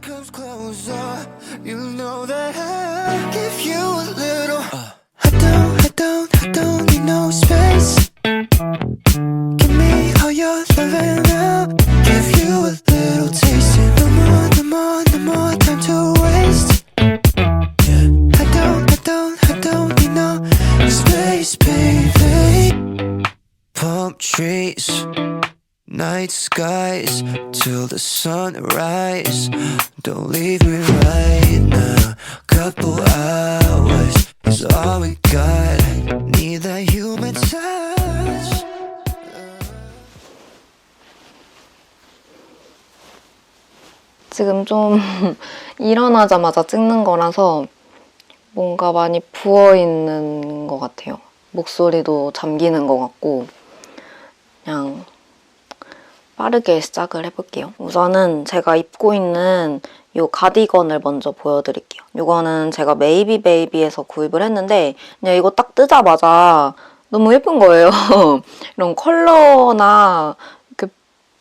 comes closer, you know that I give you a little. 좀 일어나자마자 찍는 거라서 뭔가 많이 부어있는 것 같아요. 목소리도 잠기는 것 같고 그냥 빠르게 시작을 해볼게요. 우선은 제가 입고 있는 이 가디건을 먼저 보여드릴게요. 이거는 제가 메이비 베이비에서 구입을 했는데 그냥 이거 딱 뜨자마자 너무 예쁜 거예요. 이런 컬러나 이렇게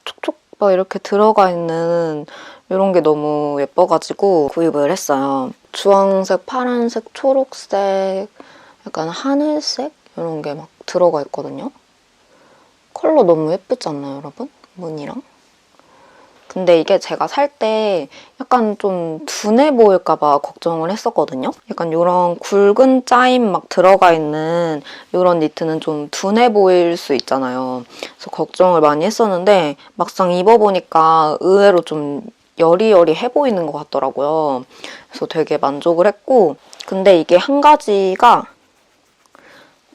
촉촉 막 이렇게 들어가 있는 이런 게 너무 예뻐가지고 구입을 했어요. 주황색, 파란색, 초록색, 약간 하늘색 이런 게 막 들어가 있거든요. 컬러 너무 예쁘지 않나요, 여러분? 무늬랑. 근데 이게 제가 살 때 약간 좀 둔해 보일까봐 걱정을 했었거든요. 약간 이런 굵은 짜임 막 들어가 있는 이런 니트는 좀 둔해 보일 수 있잖아요. 그래서 걱정을 많이 했었는데 막상 입어보니까 의외로 좀 여리여리해 보이는 것 같더라고요. 그래서 되게 만족을 했고 근데 이게 한 가지가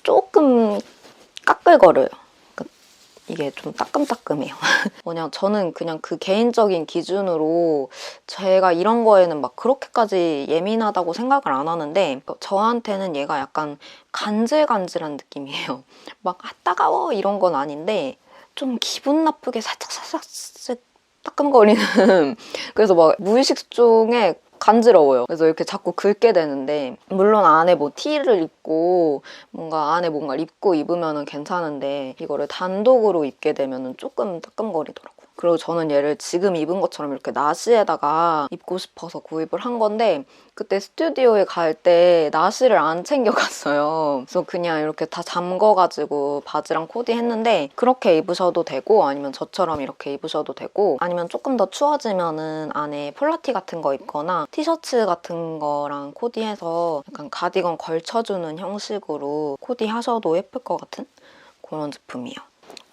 조금 까끌거려요. 그러니까 이게 좀 따끔따끔해요. 뭐냐, 저는 그냥 그 개인적인 기준으로 제가 이런 거에는 막 그렇게까지 예민하다고 생각을 안 하는데 저한테는 얘가 약간 간질간질한 느낌이에요. 막 아, 따가워 이런 건 아닌데 좀 기분 나쁘게 살짝살짝 따끔거리는 그래서 막 무의식 중에 간지러워요. 그래서 이렇게 자꾸 긁게 되는데 물론 안에 뭐 티를 입고 뭔가 안에 뭔가 입고 입으면은 괜찮은데 이거를 단독으로 입게 되면은 조금 따끔거리더라고요. 그리고 저는 얘를 지금 입은 것처럼 이렇게 나시에다가 입고 싶어서 구입을 한 건데 그때 스튜디오에 갈 때 나시를 안 챙겨갔어요. 그래서 그냥 이렇게 다 잠궈가지고 바지랑 코디 했는데 그렇게 입으셔도 되고 아니면 저처럼 이렇게 입으셔도 되고 아니면 조금 더 추워지면은 안에 폴라티 같은 거 입거나 티셔츠 같은 거랑 코디해서 약간 가디건 걸쳐주는 형식으로 코디하셔도 예쁠 것 같은 그런 제품이에요.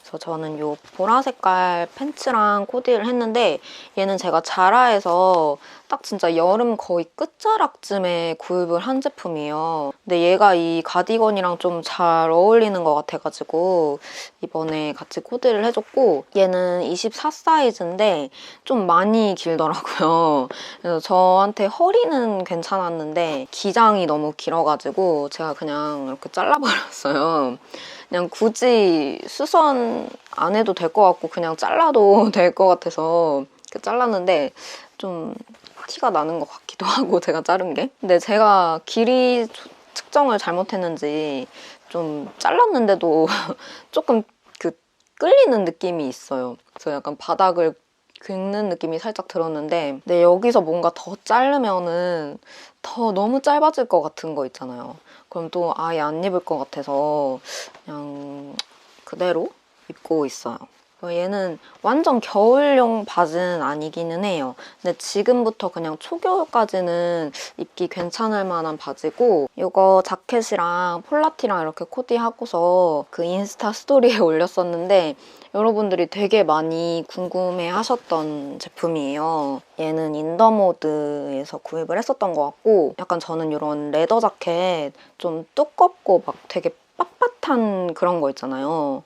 그래서 저는 이 보라 색깔 팬츠랑 코디를 했는데 얘는 제가 자라에서 딱 진짜 여름 거의 끝자락쯤에 구입을 한 제품이에요. 근데 얘가 이 가디건이랑 좀 잘 어울리는 것 같아가지고 이번에 같이 코디를 해줬고 얘는 24 사이즈인데 좀 많이 길더라고요. 그래서 저한테 허리는 괜찮았는데 기장이 너무 길어가지고 제가 그냥 이렇게 잘라버렸어요. 그냥 굳이 수선 안 해도 될 것 같고 그냥 잘라도 될 것 같아서 잘랐는데 좀 티가 나는 것 같기도 하고 제가 자른 게. 근데 제가 길이 측정을 잘못했는지 좀 잘랐는데도 조금 그 끌리는 느낌이 있어요. 그래서 약간 바닥을 긁는 느낌이 살짝 들었는데 근데 여기서 뭔가 더 자르면은 더 너무 짧아질 것 같은 거 있잖아요. 그럼 또 아예 안 입을 것 같아서 그냥 그대로 입고 있어요. 얘는 완전 겨울용 바지는 아니기는 해요. 근데 지금부터 그냥 초겨울까지는 입기 괜찮을 만한 바지고 이거 자켓이랑 폴라티랑 이렇게 코디하고서 그 인스타 스토리에 올렸었는데 여러분들이 되게 많이 궁금해 하셨던 제품이에요. 얘는 인더모드에서 구입을 했었던 것 같고 약간 저는 이런 레더 자켓 좀 두껍고 막 되게 빳빳한 그런 거 있잖아요.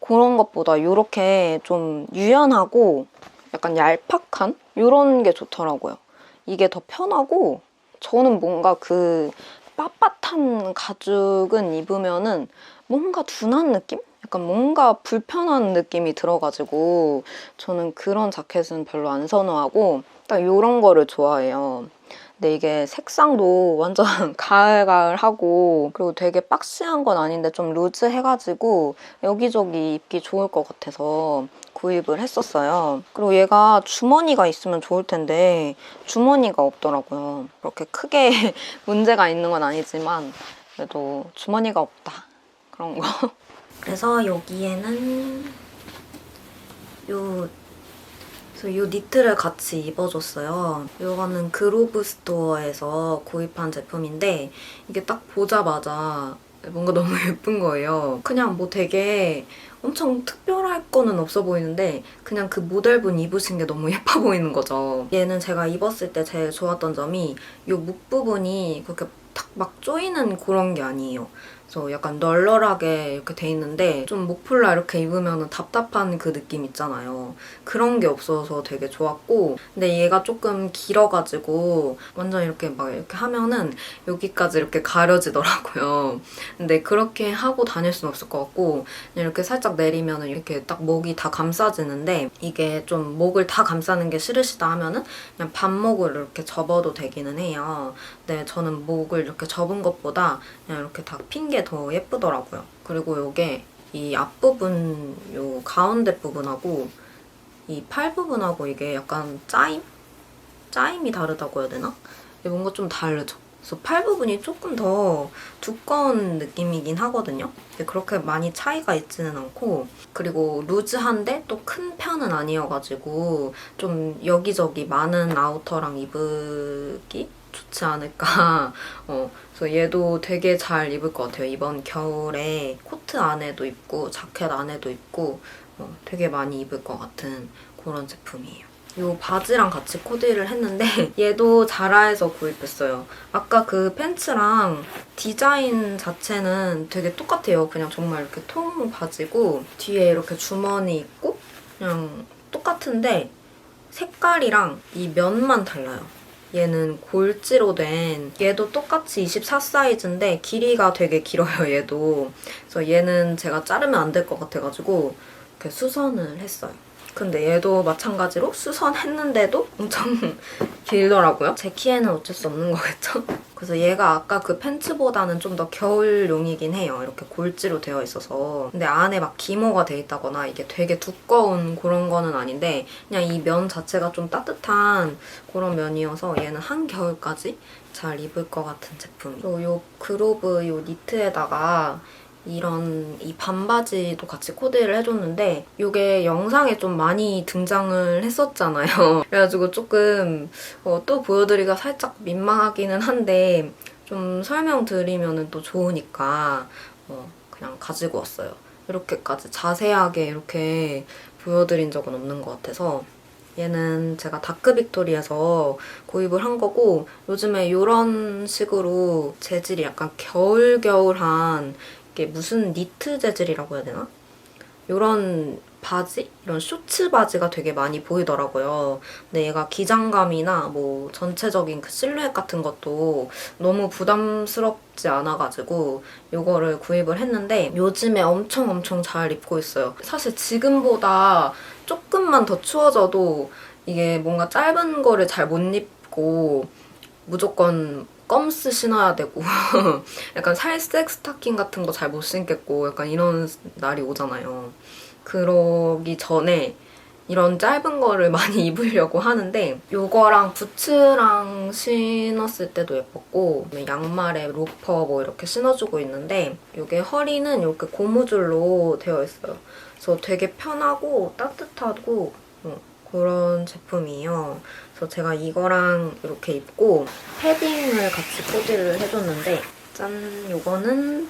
그런 것보다 이렇게 좀 유연하고 약간 얄팍한 이런 게 좋더라고요. 이게 더 편하고 저는 뭔가 그 빳빳한 가죽은 입으면은 뭔가 둔한 느낌? 약간 뭔가 불편한 느낌이 들어가지고 저는 그런 자켓은 별로 안 선호하고 딱 이런 거를 좋아해요. 근데 이게 색상도 완전 가을가을하고 그리고 되게 박시한 건 아닌데 좀 루즈해가지고 여기저기 입기 좋을 것 같아서 구입을 했었어요. 그리고 얘가 주머니가 있으면 좋을 텐데 주머니가 없더라고요. 그렇게 크게 문제가 있는 건 아니지만 그래도 주머니가 없다. 그런 거. 그래서 여기에는 요 이 니트를 같이 입어줬어요. 이거는 그로브 스토어에서 구입한 제품인데 이게 딱 보자마자 뭔가 너무 예쁜 거예요. 그냥 뭐 되게 엄청 특별할 거는 없어 보이는데 그냥 그 모델분 입으신 게 너무 예뻐 보이는 거죠. 얘는 제가 입었을 때 제일 좋았던 점이 이 목 부분이 그렇게 탁 막 조이는 그런 게 아니에요. 그래서 약간 널널하게 이렇게 돼 있는데 좀 목폴라 이렇게 입으면 답답한 그 느낌 있잖아요. 그런 게 없어서 되게 좋았고 근데 얘가 조금 길어가지고 완전 이렇게 막 이렇게 하면은 여기까지 이렇게 가려지더라고요. 근데 그렇게 하고 다닐 수는 없을 것 같고 이렇게 살짝 내리면은 이렇게 딱 목이 다 감싸지는데 이게 좀 목을 다 감싸는 게 싫으시다 하면은 그냥 반목을 이렇게 접어도 되기는 해요. 근데 저는 목을 이렇게 접은 것보다 그냥 이렇게 다핀 게 더 예쁘더라고요. 그리고 요게 이 앞부분 요 가운데 부분하고 이 팔 부분하고 이게 약간 짜임? 짜임이 다르다고 해야 되나? 이게 뭔가 좀 다르죠. 그래서 팔 부분이 조금 더 두꺼운 느낌이긴 하거든요. 그렇게 많이 차이가 있지는 않고 그리고 루즈한데 또 큰 편은 아니어가지고 좀 여기저기 많은 아우터랑 입기 좋지 않을까. 어, 그래서 얘도 되게 잘 입을 것 같아요. 이번 겨울에 코트 안에도 입고 자켓 안에도 입고 어, 되게 많이 입을 것 같은 그런 제품이에요. 이 바지랑 같이 코디를 했는데 얘도 자라에서 구입했어요. 아까 그 팬츠랑 디자인 자체는 되게 똑같아요. 그냥 정말 이렇게 통 바지고 뒤에 이렇게 주머니 있고 그냥 똑같은데 색깔이랑 이 면만 달라요. 얘는 골지로 된 얘도 똑같이 24 사이즈인데 길이가 되게 길어요 얘도. 그래서 얘는 제가 자르면 안 될 것 같아가지고 이렇게 수선을 했어요 근데 얘도 마찬가지로 수선했는데도 엄청 길더라고요. 제 키에는 어쩔 수 없는 거겠죠? 그래서 얘가 아까 그 팬츠보다는 좀 더 겨울용이긴 해요. 이렇게 골지로 되어 있어서. 근데 안에 막 기모가 돼 있다거나 이게 되게 두꺼운 그런 거는 아닌데 그냥 이 면 자체가 좀 따뜻한 그런 면이어서 얘는 한겨울까지 잘 입을 것 같은 제품. 그리고 요 그로브 요 니트에다가 이런 이 반바지도 같이 코디를 해줬는데 이게 영상에 좀 많이 등장을 했었잖아요. 그래가지고 조금 어, 또 보여드리기가 살짝 민망하기는 한데 좀 설명드리면 또 좋으니까 어, 그냥 가지고 왔어요. 이렇게까지 자세하게 이렇게 보여드린 적은 없는 것 같아서 얘는 제가 다크 빅토리에서 구입을 한 거고 요즘에 이런 식으로 재질이 약간 겨울겨울한 이게 무슨 니트 재질이라고 해야 되나? 이런 바지? 이런 쇼츠 바지가 되게 많이 보이더라고요. 근데 얘가 기장감이나 뭐 전체적인 그 실루엣 같은 것도 너무 부담스럽지 않아가지고 이거를 구입을 했는데 요즘에 엄청 엄청 잘 입고 있어요. 사실 지금보다 조금만 더 추워져도 이게 뭔가 짧은 거를 잘 못 입고 무조건 껌스 신어야 되고 약간 살색 스타킹 같은 거 잘 못 신겠고 약간 이런 날이 오잖아요. 그러기 전에 이런 짧은 거를 많이 입으려고 하는데 이거랑 부츠랑 신었을 때도 예뻤고 양말에 로퍼 뭐 이렇게 신어주고 있는데 이게 허리는 이렇게 고무줄로 되어 있어요. 그래서 되게 편하고 따뜻하고 어, 그런 제품이에요. 그래서 제가 이거랑 이렇게 입고 패딩을 같이 코디를 해줬는데 짠! 이거는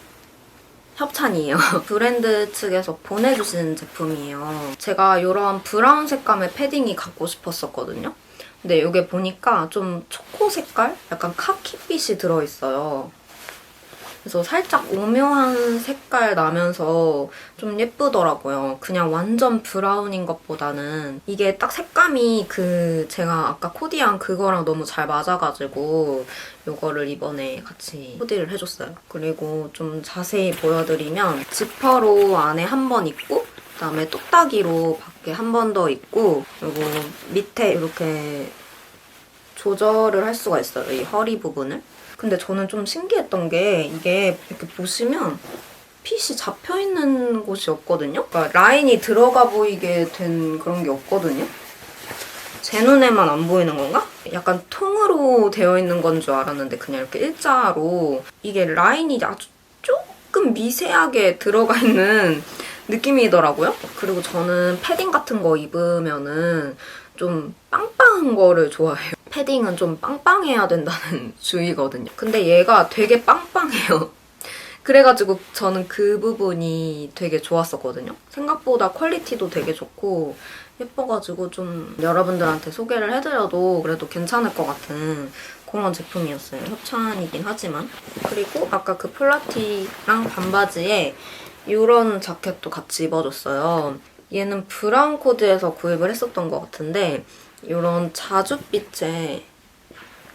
협찬이에요. 브랜드 측에서 보내주신 제품이에요. 제가 이런 브라운 색감의 패딩이 갖고 싶었었거든요. 근데 이게 보니까 좀 초코 색깔? 약간 카키빛이 들어있어요. 그래서 살짝 오묘한 색깔 나면서 좀 예쁘더라고요. 그냥 완전 브라운인 것보다는 이게 딱 색감이 그 제가 아까 코디한 그거랑 너무 잘 맞아가지고 이거를 이번에 같이 코디를 해줬어요. 그리고 좀 자세히 보여드리면 지퍼로 안에 한 번 입고 그다음에 똑딱이로 밖에 한 번 더 입고 그리고 밑에 이렇게 조절을 할 수가 있어요. 이 허리 부분을. 근데 저는 좀 신기했던 게 이게 이렇게 보시면 핏이 잡혀 있는 곳이 없거든요. 그러니까 라인이 들어가 보이게 된 그런 게 없거든요. 제 눈에만 안 보이는 건가? 약간 통으로 되어 있는 건 줄 알았는데 그냥 이렇게 일자로 이게 라인이 아주 조금 미세하게 들어가 있는 느낌이더라고요. 그리고 저는 패딩 같은 거 입으면은 좀 빵빵한 거를 좋아해요. 패딩은 좀 빵빵해야 된다는 주의거든요. 근데 얘가 되게 빵빵해요. 그래가지고 저는 그 부분이 되게 좋았었거든요. 생각보다 퀄리티도 되게 좋고 예뻐가지고 좀 여러분들한테 소개를 해드려도 그래도 괜찮을 것 같은 그런 제품이었어요. 협찬이긴 하지만. 그리고 아까 그 플라티랑 반바지에 이런 자켓도 같이 입어줬어요. 얘는 브라운 코드에서 구입을 했었던 것 같은데 이런 자줏빛의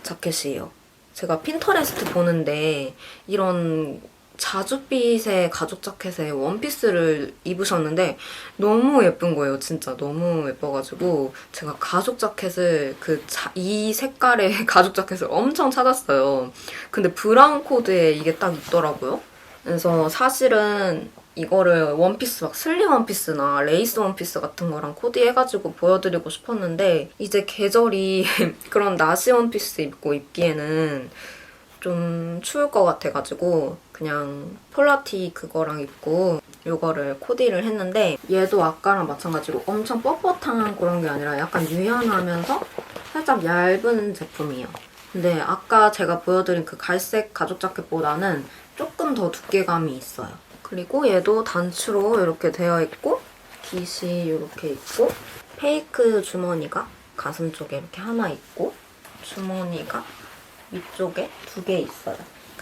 자켓이에요. 제가 핀터레스트 보는데 이런 자줏빛의 가죽 자켓에 원피스를 입으셨는데 너무 예쁜 거예요. 진짜 너무 예뻐가지고 제가 가죽 자켓을 그 이 색깔의 가죽 자켓을 엄청 찾았어요. 근데 브라운 코드에 이게 딱 있더라고요. 그래서 사실은 이거를 원피스 막 슬림 원피스나 레이스 원피스 같은 거랑 코디해가지고 보여드리고 싶었는데 이제 계절이 그런 나시 원피스 입고 입기에는 좀 추울 것 같아가지고 그냥 폴라티 그거랑 입고 이거를 코디를 했는데 얘도 아까랑 마찬가지로 엄청 뻣뻣한 그런 게 아니라 약간 유연하면서 살짝 얇은 제품이에요. 근데 아까 제가 보여드린 그 갈색 가죽 자켓보다는 조금 더 두께감이 있어요. 그리고 얘도 단추로 이렇게 되어 있고 깃이 이렇게 있고 페이크 주머니가 가슴 쪽에 이렇게 하나 있고 주머니가 위쪽에 두 개 있어요.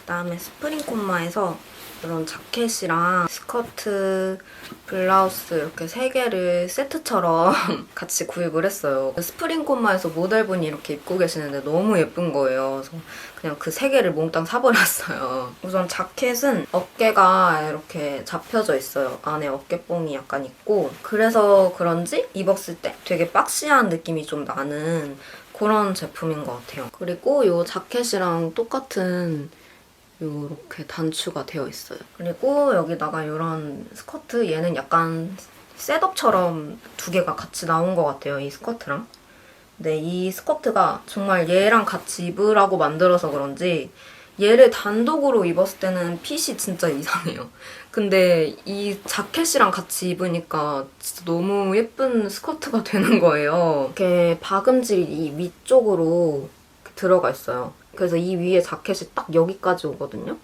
그 다음에 스프링 콤마에서 이런 자켓이랑 스커트, 블라우스 이렇게 세 개를 세트처럼 같이 구입을 했어요. 스프링 콤마에서 모델분이 이렇게 입고 계시는데 너무 예쁜 거예요. 그래서 그냥 그 세 개를 몽땅 사버렸어요. 우선 자켓은 어깨가 이렇게 잡혀져 있어요. 안에 어깨뽕이 약간 있고 그래서 그런지 입었을 때 되게 박시한 느낌이 좀 나는 그런 제품인 것 같아요. 그리고 이 자켓이랑 똑같은 이렇게 단추가 되어 있어요. 그리고 여기다가 이런 스커트 얘는 약간 셋업처럼 두 개가 같이 나온 것 같아요. 이 스커트랑. 근데 이 스커트가 정말 얘랑 같이 입으라고 만들어서 그런지 얘를 단독으로 입었을 때는 핏이 진짜 이상해요. 근데 이 자켓이랑 같이 입으니까 진짜 너무 예쁜 스커트가 되는 거예요. 이렇게 박음질이 이 위쪽으로 들어가 있어요. 그래서 이 위에 자켓이 딱 여기까지 오거든요.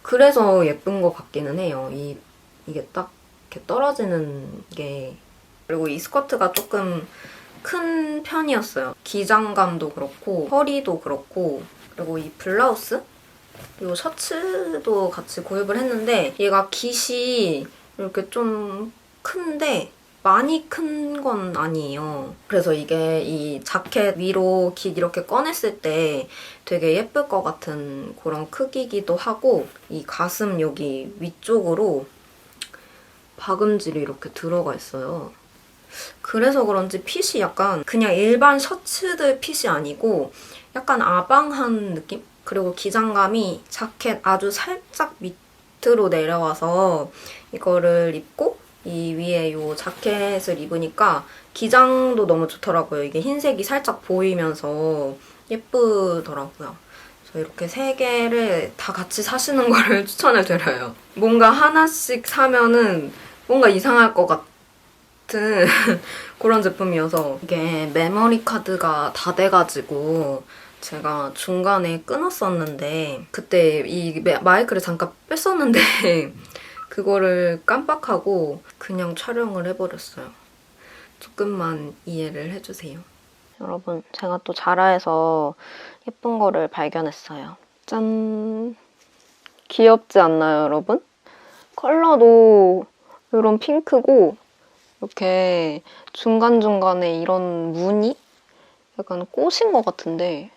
그래서 예쁜 것 같기는 해요. 이, 이게 딱 이렇게 떨어지는 게. 그리고 이 스커트가 조금 큰 편이었어요. 기장감도 그렇고, 허리도 그렇고, 그리고 이 블라우스? 이 셔츠도 같이 구입을 했는데 얘가 깃이 이렇게 좀 큰데 많이 큰 건 아니에요. 그래서 이게 이 자켓 위로 깃 이렇게 꺼냈을 때 되게 예쁠 것 같은 그런 크기기도 하고 이 가슴 여기 위쪽으로 박음질이 이렇게 들어가 있어요. 그래서 그런지 핏이 약간 그냥 일반 셔츠들 핏이 아니고 약간 아방한 느낌? 그리고 기장감이 자켓 아주 살짝 밑으로 내려와서 이거를 입고 이 위에 이 자켓을 입으니까 기장도 너무 좋더라고요. 이게 흰색이 살짝 보이면서 예쁘더라고요. 그래서 이렇게 세 개를 다 같이 사시는 거를 추천을 드려요. 뭔가 하나씩 사면은 뭔가 이상할 것 같은 그런 제품이어서 이게 메모리 카드가 다 돼가지고 제가 중간에 끊었었는데 그때 이 마이크를 잠깐 뺐었는데 그거를 깜빡하고 그냥 촬영을 해버렸어요. 조금만 이해를 해주세요. 여러분, 제가 또 자라에서 예쁜 거를 발견했어요. 짠! 귀엽지 않나요, 여러분? 컬러도 이런 핑크고 이렇게 중간중간에 이런 무늬? 약간 꽃인 것 같은데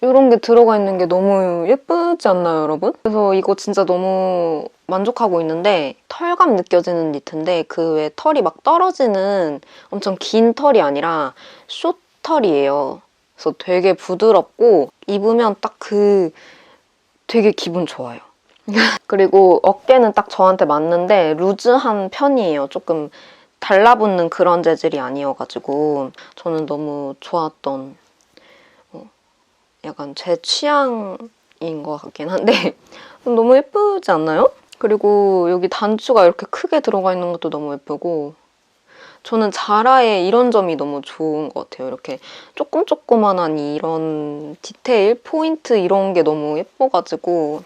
이런 게 들어가 있는 게 너무 예쁘지 않나요, 여러분? 그래서 이거 진짜 너무 만족하고 있는데 털감 느껴지는 니트인데 그 왜 털이 막 떨어지는 엄청 긴 털이 아니라 숏 털이에요. 그래서 되게 부드럽고 입으면 딱 그 되게 기분 좋아요. 그리고 어깨는 딱 저한테 맞는데 루즈한 편이에요. 조금 달라붙는 그런 재질이 아니어가지고 저는 너무 좋았던 어, 약간 제 취향인 것 같긴 한데 너무 예쁘지 않나요? 그리고 여기 단추가 이렇게 크게 들어가 있는 것도 너무 예쁘고 저는 자라의 이런 점이 너무 좋은 것 같아요. 이렇게 조금 조그만한 이런 디테일, 포인트 이런 게 너무 예뻐가지고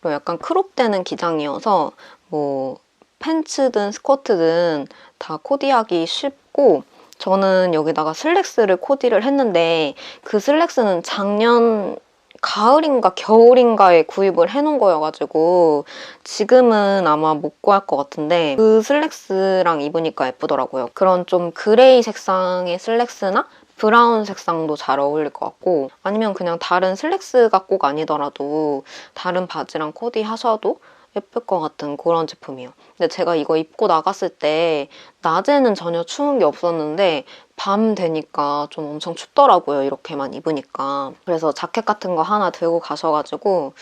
그리고 약간 크롭되는 기장이어서 뭐 팬츠든 스커트든 다 코디하기 쉽고 저는 여기다가 슬랙스를 코디를 했는데 그 슬랙스는 작년 가을인가 겨울인가에 구입을 해놓은 거여가지고 지금은 아마 못 구할 것 같은데 그 슬랙스랑 입으니까 예쁘더라고요. 그런 좀 그레이 색상의 슬랙스나 브라운 색상도 잘 어울릴 것 같고 아니면 그냥 다른 슬랙스가 꼭 아니더라도 다른 바지랑 코디 하셔도 예쁠 것 같은 그런 제품이에요. 근데 제가 이거 입고 나갔을 때 낮에는 전혀 추운 게 없었는데 밤 되니까 좀 엄청 춥더라고요. 이렇게만 입으니까. 그래서 자켓 같은 거 하나 들고 가셔가지고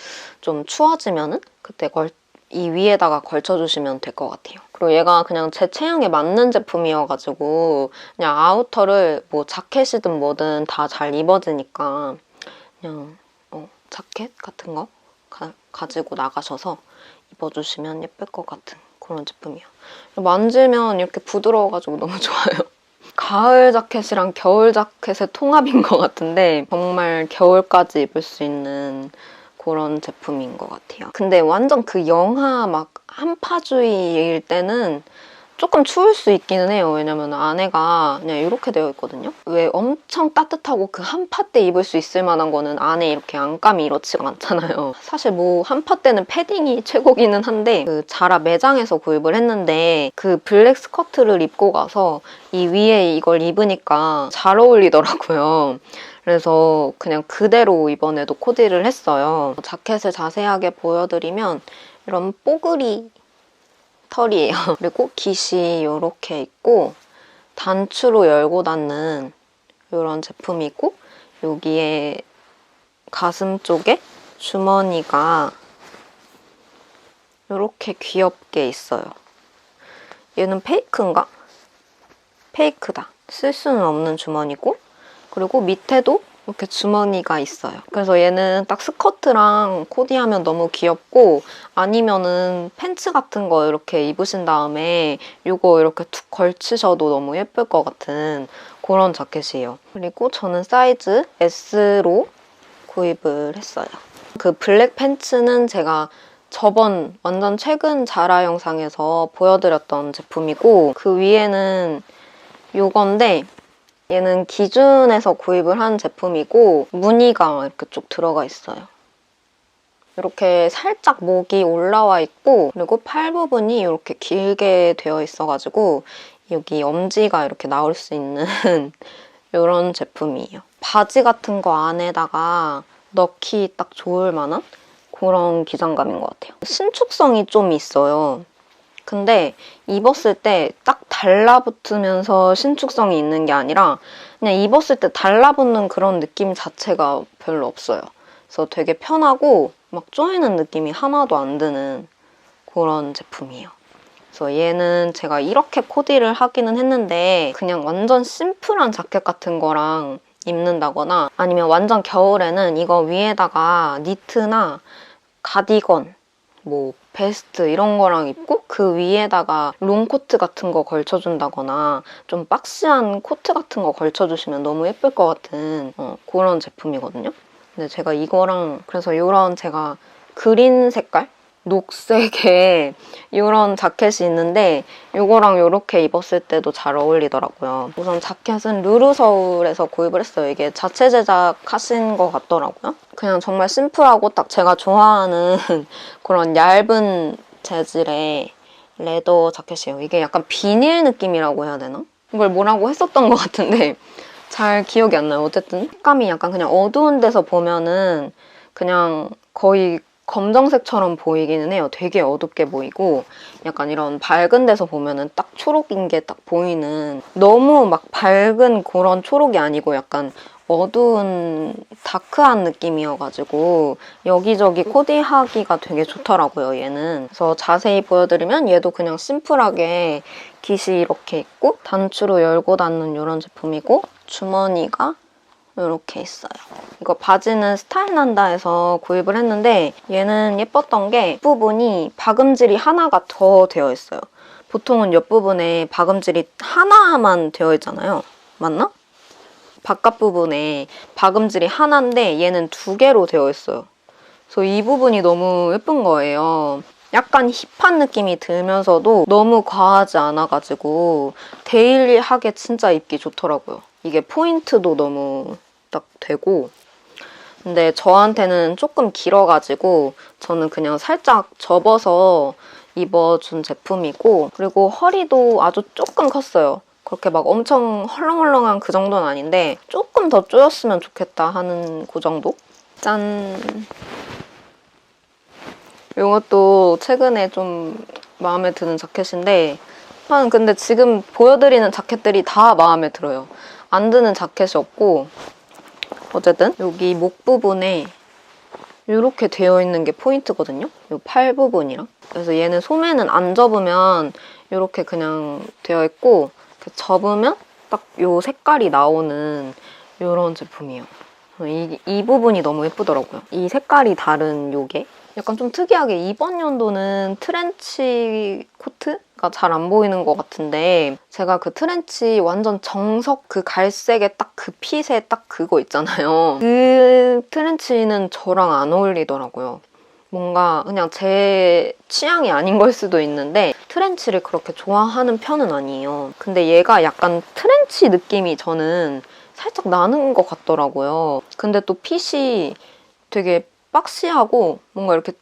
좀 추워지면은 그때 걸, 이 위에다가 걸쳐주시면 될 것 같아요. 그리고 얘가 그냥 제 체형에 맞는 제품이어가지고 그냥 아우터를 뭐 자켓이든 뭐든 다 잘 입어지니까 그냥 어, 자켓 같은 거 가, 가지고 나가셔서 입어주시면 예쁠 것 같은 그런 제품이에요. 만지면 이렇게 부드러워가지고 너무 좋아요. 가을 자켓이랑 겨울 자켓의 통합인 것 같은데 정말 겨울까지 입을 수 있는 그런 제품인 것 같아요. 근데 완전 그 영하 막 한파주의일 때는 조금 추울 수 있기는 해요. 왜냐면 안에가 그냥 이렇게 되어 있거든요. 왜 엄청 따뜻하고 그 한파 때 입을 수 있을 만한 거는 안에 이렇게 안감이 이렇지가 않잖아요. 사실 뭐 한파 때는 패딩이 최고기는 한데 그 자라 매장에서 구입을 했는데 그 블랙 스커트를 입고 가서 이 위에 이걸 입으니까 잘 어울리더라고요. 그래서 그냥 그대로 이번에도 코디를 했어요. 자켓을 자세하게 보여드리면 이런 뽀글이 털이에요. 그리고 깃이 이렇게 있고 단추로 열고 닫는 이런 제품이 있고 여기에 가슴 쪽에 주머니가 이렇게 귀엽게 있어요. 얘는 페이크인가? 페이크다. 쓸 수는 없는 주머니고 그리고 밑에도 이렇게 주머니가 있어요. 그래서 얘는 딱 스커트랑 코디하면 너무 귀엽고 아니면은 팬츠 같은 거 이렇게 입으신 다음에 이거 이렇게 툭 걸치셔도 너무 예쁠 것 같은 그런 자켓이에요. 그리고 저는 사이즈 S로 구입을 했어요. 그 블랙 팬츠는 제가 저번 완전 최근 자라 영상에서 보여드렸던 제품이고 그 위에는 요건데 얘는 기준에서 구입을 한 제품이고 무늬가 이렇게 쭉 들어가 있어요. 이렇게 살짝 목이 올라와 있고 그리고 팔 부분이 이렇게 길게 되어 있어가지고 여기 엄지가 이렇게 나올 수 있는 이런 제품이에요. 바지 같은 거 안에다가 넣기 딱 좋을 만한 그런 기장감인 것 같아요. 신축성이 좀 있어요. 근데 입었을 때 딱 달라붙으면서 신축성이 있는 게 아니라 그냥 입었을 때 달라붙는 그런 느낌 자체가 별로 없어요. 그래서 되게 편하고 막 쪼이는 느낌이 하나도 안 드는 그런 제품이에요. 그래서 얘는 제가 이렇게 코디를 하기는 했는데 그냥 완전 심플한 자켓 같은 거랑 입는다거나 아니면 완전 겨울에는 이거 위에다가 니트나 가디건 뭐 베스트 이런 거랑 입고 그 위에다가 롱코트 같은 거 걸쳐준다거나 좀 박시한 코트 같은 거 걸쳐주시면 너무 예쁠 것 같은 어, 그런 제품이거든요. 근데 제가 이거랑 그래서 이런 제가 그린 색깔? 녹색의 이런 자켓이 있는데 이거랑 이렇게 입었을 때도 잘 어울리더라고요. 우선 자켓은 르르서울에서 구입을 했어요. 이게 자체 제작하신 것 같더라고요. 그냥 정말 심플하고 딱 제가 좋아하는 그런 얇은 재질의 레더 자켓이에요. 이게 약간 비닐 느낌이라고 해야 되나? 이걸 뭐라고 했었던 것 같은데 잘 기억이 안 나요. 어쨌든 색감이 약간 그냥 어두운 데서 보면은 그냥 거의 검정색처럼 보이기는 해요. 되게 어둡게 보이고 약간 이런 밝은 데서 보면은 딱 초록인 게 딱 보이는 너무 막 밝은 그런 초록이 아니고 약간 어두운 다크한 느낌이어가지고 여기저기 코디하기가 되게 좋더라고요 얘는 그래서 자세히 보여드리면 얘도 그냥 심플하게 깃이 이렇게 있고 단추로 열고 닫는 이런 제품이고 주머니가 이렇게 있어요 이거 바지는 스타일난다에서 구입을 했는데 얘는 예뻤던 게 부분이 박음질이 하나가 더 되어 있어요 보통은 옆부분에 박음질이 하나만 되어 있잖아요 맞나? 바깥 부분에 박음질이 하나인데 얘는 두 개로 되어 있어요. 그래서 이 부분이 너무 예쁜 거예요. 약간 힙한 느낌이 들면서도 너무 과하지 않아가지고 데일리하게 진짜 입기 좋더라고요. 이게 포인트도 너무 딱 되고 근데 저한테는 조금 길어가지고 저는 그냥 살짝 접어서 입어준 제품이고 그리고 허리도 아주 조금 컸어요. 그렇게 막 엄청 헐렁헐렁한 그 정도는 아닌데 조금 더 조였으면 좋겠다 하는 그 정도? 짠! 이것도 최근에 좀 마음에 드는 자켓인데 한 근데 지금 보여드리는 자켓들이 다 마음에 들어요. 안 드는 자켓이 없고 어쨌든 여기 목 부분에 이렇게 되어 있는 게 포인트거든요. 이 팔 부분이랑. 그래서 얘는 소매는 안 접으면 이렇게 그냥 되어 있고 접으면 딱 이 색깔이 나오는 이런 제품이에요. 이, 이 부분이 너무 예쁘더라고요. 이 색깔이 다른 요게 약간 좀 특이하게 이번 연도는 트렌치 코트 가 잘 안 보이는 것 같은데 제가 그 트렌치 완전 정석 그 갈색의 딱 그 핏의 딱 그거 있잖아요. 그 트렌치는 저랑 안 어울리더라고요. 뭔가 그냥 제 취향이 아닌 걸 수도 있는데 트렌치를 그렇게 좋아하는 편은 아니에요. 근데 얘가 약간 트렌치 느낌이 저는 살짝 나는 것 같더라고요. 근데 또 핏이 되게 박시하고 뭔가 이렇게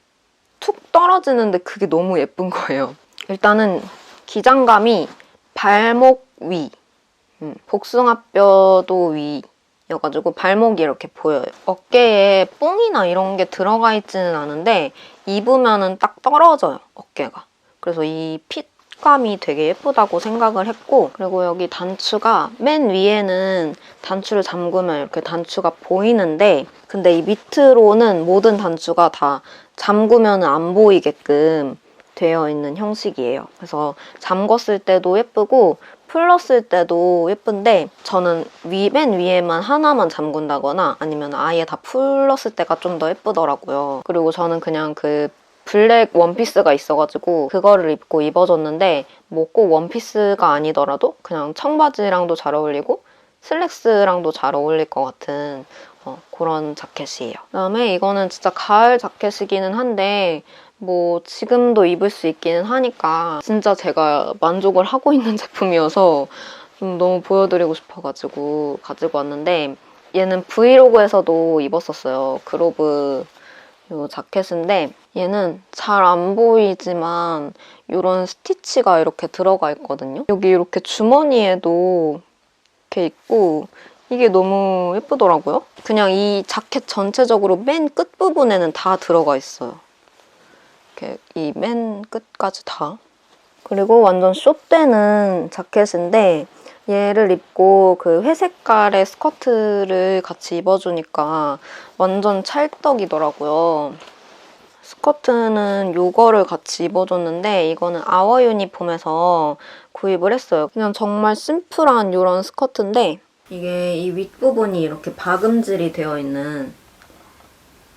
툭 떨어지는데 그게 너무 예쁜 거예요. 일단은 기장감이 발목 위, 음, 복숭아뼈도 위 여가지고 발목이 이렇게 보여요. 어깨에 뽕이나 이런 게 들어가 있지는 않은데 입으면은 딱 떨어져요, 어깨가. 그래서 이 핏 감이 되게 예쁘다고 생각을 했고 그리고 여기 단추가 맨 위에는 단추를 잠그면 이렇게 단추가 보이는데 근데 이 밑으로는 모든 단추가 다 잠그면 안 보이게끔 되어 있는 형식이에요. 그래서 잠궜을 때도 예쁘고 풀렀을 때도 예쁜데 저는 위, 맨 위에만 하나만 잠근다거나 아니면 아예 다 풀렀을 때가 좀 더 예쁘더라고요. 그리고 저는 그냥 그 블랙 원피스가 있어가지고 그거를 입고 입어줬는데 뭐 꼭 원피스가 아니더라도 그냥 청바지랑도 잘 어울리고 슬랙스랑도 잘 어울릴 것 같은 어, 그런 자켓이에요. 그다음에 이거는 진짜 가을 자켓이기는 한데 뭐 지금도 입을 수 있기는 하니까 진짜 제가 만족을 하고 있는 제품이어서 좀 너무 보여드리고 싶어가지고 가지고 왔는데 얘는 브이로그에서도 입었었어요. 그로브 요 자켓인데 얘는 잘 안 보이지만 이런 스티치가 이렇게 들어가 있거든요. 여기 이렇게 주머니에도 이렇게 있고 이게 너무 예쁘더라고요. 그냥 이 자켓 전체적으로 맨 끝부분에는 다 들어가 있어요. 이렇게 이 맨 끝까지 다. 그리고 완전 숏되는 자켓인데 얘를 입고 그 회색깔의 스커트를 같이 입어주니까 완전 찰떡이더라고요. 스커트는 요거를 같이 입어줬는데 이거는 아워 유니폼에서 구입을 했어요. 그냥 정말 심플한 이런 스커트인데 이게 이 윗부분이 이렇게 박음질이 되어 있는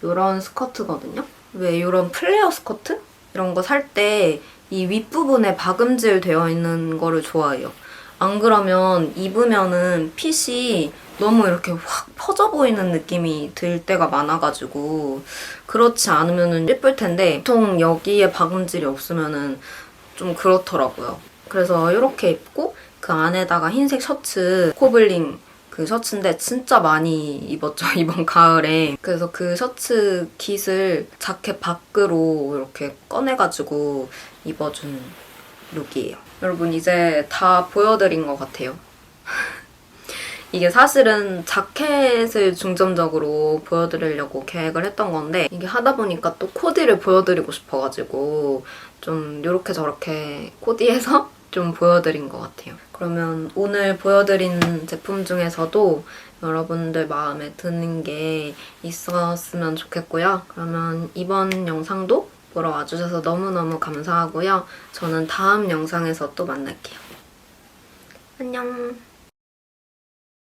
이런 스커트거든요. 왜 이런 플레어 스커트? 이런 거 살 때 이 윗부분에 박음질 되어 있는 거를 좋아해요. 안 그러면 입으면은 핏이 너무 이렇게 확 퍼져 보이는 느낌이 들 때가 많아가지고 그렇지 않으면은 예쁠 텐데 보통 여기에 박음질이 없으면은 좀 그렇더라고요. 그래서 이렇게 입고 그 안에다가 흰색 셔츠 코블링 그 셔츠인데 진짜 많이 입었죠 이번 가을에 그래서 그 셔츠 깃을 자켓 밖으로 이렇게 꺼내가지고 입어준 룩이에요 여러분 이제 다 보여드린 것 같아요 이게 사실은 자켓을 중점적으로 보여드리려고 계획을 했던 건데 이게 하다 보니까 또 코디를 보여드리고 싶어가지고 좀 이렇게 저렇게 코디해서 좀 보여드린 것 같아요. 그러면 오늘 보여드린 제품 중에서도 여러분들 마음에 드는 게 있었으면 좋겠고요. 그러면 이번 영상도 보러 와주셔서 너무너무 감사하고요. 저는 다음 영상에서 또 만날게요. 안녕.